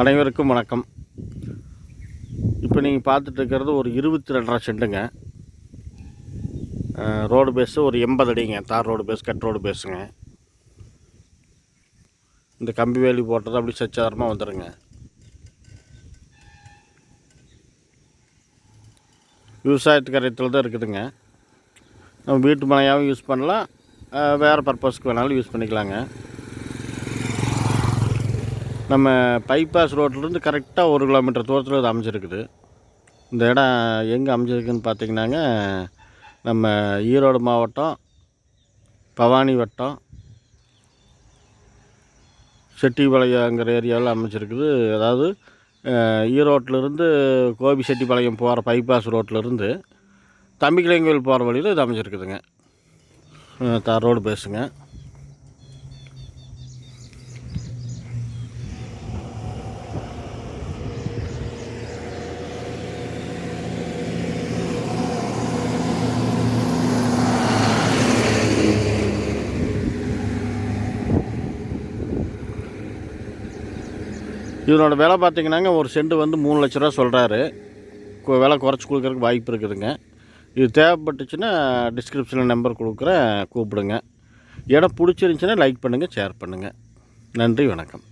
அனைவருக்கும் வணக்கம். இப்போ நீங்கள் பார்த்துட்டு இருக்கிறது ஒரு இருபத்தி ரெண்டரை செண்டுங்க. ரோடு பேஸு ஒரு எண்பது அடிங்க. Tar road base cut road பேஸுங்க இந்த கம்பி வேலி போட்டது அப்படி சச்சாரமாக வந்துடுங்க விவசாயத்துக்கு கரையத்தில் தான் இருக்குதுங்க. நம்ம வீட்டு மனையாகவும் யூஸ் பண்ணலாம். வேறு பர்பஸ்க்கு வேணாலும் யூஸ் பண்ணிக்கலாங்க. நம்ம பைபாஸ் ரோட்லேருந்து கரெக்டாக ஒரு கிலோமீட்டர் தூரத்தில் இது அமைஞ்சிருக்குது. இந்த இடம் எங்கே அமைஞ்சிருக்குன்னு பார்த்தீங்கன்னாங்க நம்ம ஈரோடு மாவட்டம் பவானி வட்டம் செட்டிபாளையங்கிற ஏரியாவில் அமைச்சிருக்குது அதாவது அஹ், ஈரோட்டிலேருந்து கோபி செட்டிப்பாளையம் போகிற பைபாஸ் ரோட்லேருந்து தம்பிக்கிளைங்கோயில் போகிற வழியில் இது அமைஞ்சிருக்குதுங்க. அஹ், ரோடு பேசுங்க இதனோட விலை பார்த்திங்கன்னாங்க ஒரு செண்டு வந்து மூணு லட்ச ரூபா சொல்கிறாரு விலை குறைச்சி கொடுக்குறக்கு வாய்ப்பு இருக்குதுங்க. இது தேவைப்பட்டுச்சுன்னா டிஸ்கிரிப்ஷனில் நம்பர் கொடுக்குறேன் கூப்பிடுங்க. இடம் பிடிச்சிருந்துச்சின்னா லைக் பண்ணுங்கள் ஷேர் பண்ணுங்கள் நன்றி வணக்கம்.